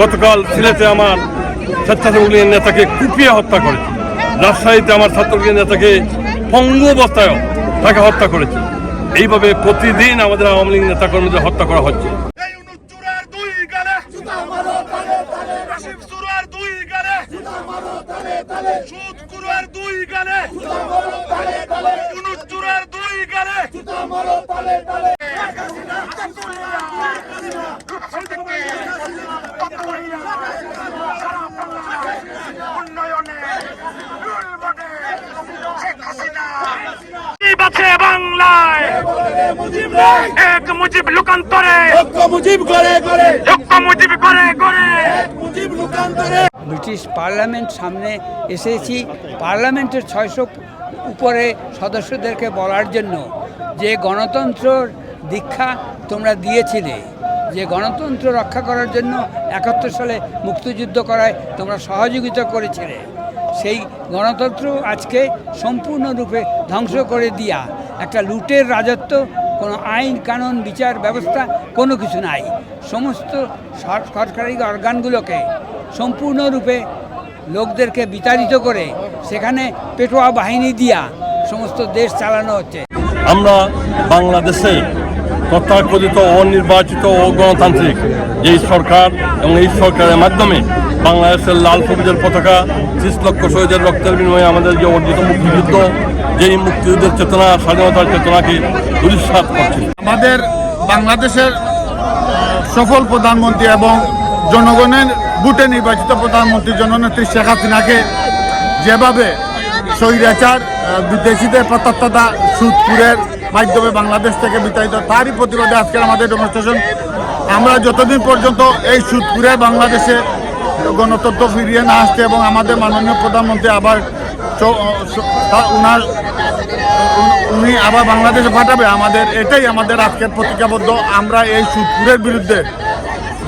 গতকাল সিলেটে আমার স্বেচ্ছাসেবক লীগের নেতাকে কুপিয়ে হত্যা করেছে। রাজশাহীতে আমার ছাত্রলীগের নেতাকে পঙ্গু অবস্থায় তাকে হত্যা করেছে। এইভাবে প্রতিদিন আমাদের আওয়ামী লীগ নেতা কর্মীদের হত্যা করা হচ্ছে রাশিদ সুরার দুই গালে সুদ কুরার দুই গালে উনুচুরার দুই গালে বাঁচে বাংলায় এক মুজিব লোকান্তরে। মুজিব করে করে মুজিব করে করে মুজিব লোকান্তরে। ব্রিটিশ পার্লামেন্ট সামনে এসেছি। পার্লামেন্টের ছয়শো উপরে সদস্যদেরকে বলার জন্য যে গণতন্ত্রর দীক্ষা তোমরা দিয়েছিলে যে গণতন্ত্র রক্ষা করার জন্য একাত্তর সালে মুক্তিযুদ্ধ করায় তোমরা সহযোগিতা করেছিলে সেই গণতন্ত্র আজকে সম্পূর্ণরূপে ধ্বংস করে দিয়া একটা লুটের রাজত্ব কোনো আইন, কানুন, বিচার, ব্যবস্থা কোনো কিছু নাই। সমস্ত সরকারি অর্গানগুলোকে সম্পূর্ণরূপে লোকদেরকে বিতাড়িত করে সেখানে পেটোয়া বাহিনী দিয়া সমস্ত দেশ চালানো হচ্ছে। আমরা বাংলাদেশে তথাকথিত অনির্বাচিত ও গণতান্ত্রিক যেই সরকার এবং এই সরকারের মাধ্যমে বাংলাদেশের লাল সবুজের পতাকা, ত্রিশ লক্ষ শহীদের রক্তের বিনিময়ে আমাদের যে অর্জিত মুক্তিযুদ্ধ, যেই মুক্তিযুদ্ধের চেতনা, স্বাধীনতার চেতনাকে দুরিশ্বাস করছে। আমাদের বাংলাদেশের সফল প্রধানমন্ত্রী এবং জনগণের ভোটে নির্বাচিত প্রধানমন্ত্রী জননেত্রী শেখ হাসিনাকে যেভাবে স্বৈরাচার বিদেশিদের প্রত্যক্ষতা সুদপুরের মাধ্যমে বাংলাদেশ থেকে বিতাড়িত, তারই প্রতিবাদে আজকের আমাদের ডেমনস্ট্রেশন আমরা যতদিন পর্যন্ত এই সুদপুরে বাংলাদেশে গণতন্ত্র ফিরিয়ে না আসছে এবং আমাদের মাননীয় প্রধানমন্ত্রী আবার উনার, উনি আবার বাংলাদেশে পাঠাবে। আমাদের এটাই আমাদের আজকের প্রতিজ্ঞাবদ্ধ। আমরা এই সুদপুরের বিরুদ্ধে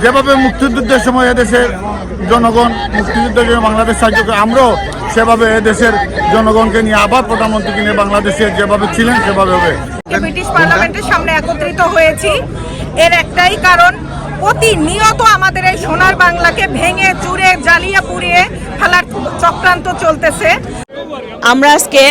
যেভাবে মুক্তিযুদ্ধের সময় এদেশের জনগণ, মুক্তিযুদ্ধের জন্য বাংলাদেশ সাহায্য করে, আমরাও সেভাবে এদেশের জনগণকে নিয়ে আবার প্রধানমন্ত্রীকে নিয়ে বাংলাদেশে যেভাবে ছিলেন, সেভাবে হবে। ব্রিটিশ পার্লামেন্টের সামনে একত্রিত হয়েছি। এর একটাই কারণ প্রতিনিয়ত আমাদের এই সোনার বাংলাকে ভেঙে, চুরে, জ্বালিয়ে পুড়িয়ে ফেলার চক্রান্ত চলতেছে। আমরা আজকে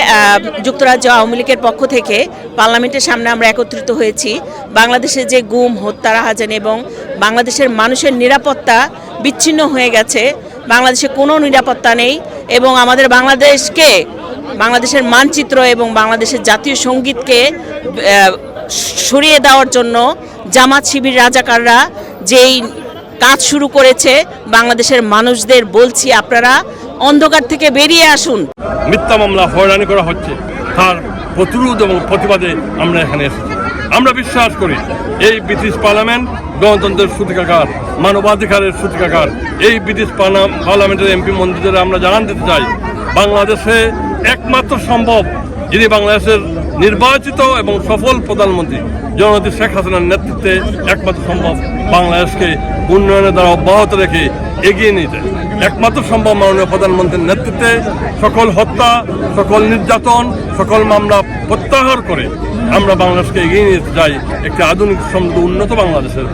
যুক্তরাজ্য আওয়ামী লীগের পক্ষ থেকে পার্লামেন্টের সামনে আমরা একত্রিত হয়েছি। বাংলাদেশে যে গুম হত্যা রাহাজানি এবং বাংলাদেশের মানুষের নিরাপত্তা বিচ্ছিন্ন হয়ে গেছে। বাংলাদেশে কোনো নিরাপত্তা নেই এবং আমাদের বাংলাদেশকে, বাংলাদেশের মানচিত্র এবং বাংলাদেশের জাতীয় সঙ্গীতকে সরিয়ে দেওয়ার জন্য জামাত শিবির রাজাকাররা যেই কাজ শুরু করেছে বাংলাদেশের মানুষদের বলছি আপনারা অন্ধকার থেকে বেরিয়ে আসুন। মিথ্যা মামলা হয়রানি করা হচ্ছে। তার প্রতিরোধ এবং প্রতিবাদে আমরা এখানে এসেছি। আমরা বিশ্বাস করি, এই ব্রিটিশ পার্লামেন্ট গণতন্ত্রের সূতিকাগার, মানবাধিকারের সূতিকাগার, এই ব্রিটিশ পার্লা- পার্লামেন্টের এমপি মন্ত্রীদের আমরা জানান দিতে চাই। বাংলাদেশে একমাত্র সম্ভব যিনি বাংলাদেশের নির্বাচিত এবং সফল প্রধানমন্ত্রী জননেত্রী শেখ হাসিনার নেতৃত্বে একমাত্র সম্ভব বাংলাদেশকে উন্নয়নের দ্বারা অব্যাহত রেখে এগিয়ে নিতে। একমাত্র সম্ভব মাননীয় প্রধানমন্ত্রীর নেতৃত্বে সকল হত্যা, সকল নির্যাতন, সকল মামলা প্রত্যাহার করে আমরা বাংলাদেশকে এগিয়ে নিতে চাই একটি আধুনিক, সমৃদ্ধ, উন্নত বাংলাদেশের